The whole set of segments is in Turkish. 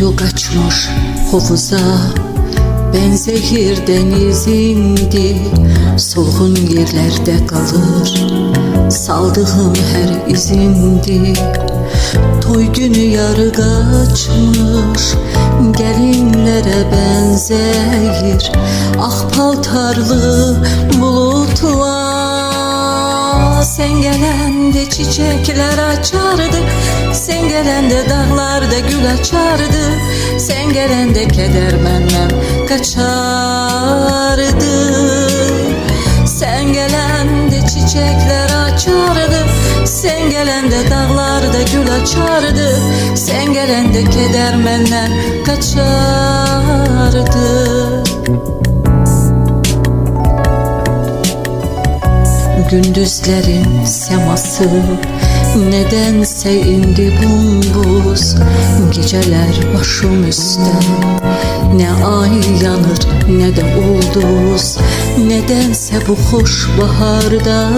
kaçmış hovuza Ben zehir denizindi Solğun yerlerde kalır Saldığım her izindi. Toy günü yarı kaçmış Gelinlere benzeyir. Ah paltarlı bulutlar Sen gelende çiçekler açardı. Sen gelende dağlarda gül açardı. Sen gelende keder benden kaçardı. Sen gelende çiçekler açardı. Sen gelende dağlarda gül açardı. Sen gelende keder benden kaçardı Gündüzlerin seması. Nedense indi bumbuz Geceler başım üstten Ne ay yanır ne de ulduz. Nedense bu hoş baharda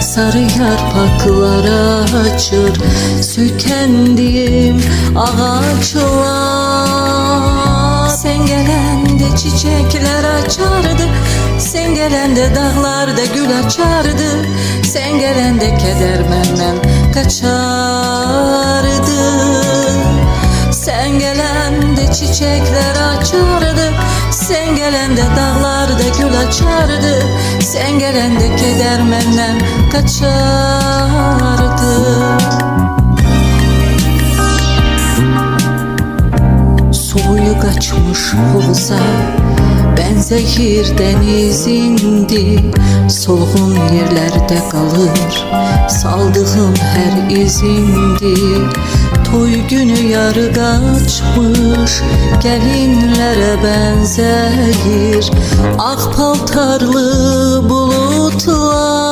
Sarı yarpaklar açır. Sökendiğim ağaçlar. Sen gelende çiçekler açardı Sen gelende dağlarda gül açardı. Sen gelende keder benden kaçardı. Sen gelende çiçekler açardı. Sen gelende dağlarda gül açardı. Sen gelende keder benden kaçardı. Soğuyu kaçmış hovuza Ben zehir denizindi Solğun yerlerde kalır. Saldığım her izindi. Toy günü yarı kaçmış Gelinlere benzeyir. Ak paltarlı bulutlar.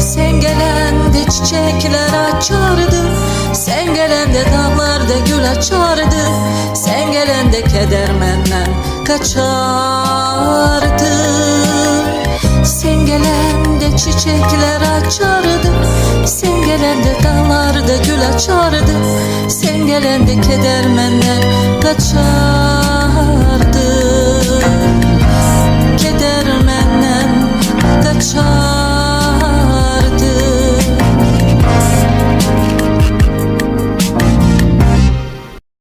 Sen gelende çiçekler açardı Sen gelende dağlarda gül açardı. Sen gelende keder benden kaçardı. Sen gelende çiçekler açardı. Sen gelende dağlarda gül açardı. Sen gelende keder benden kaçardı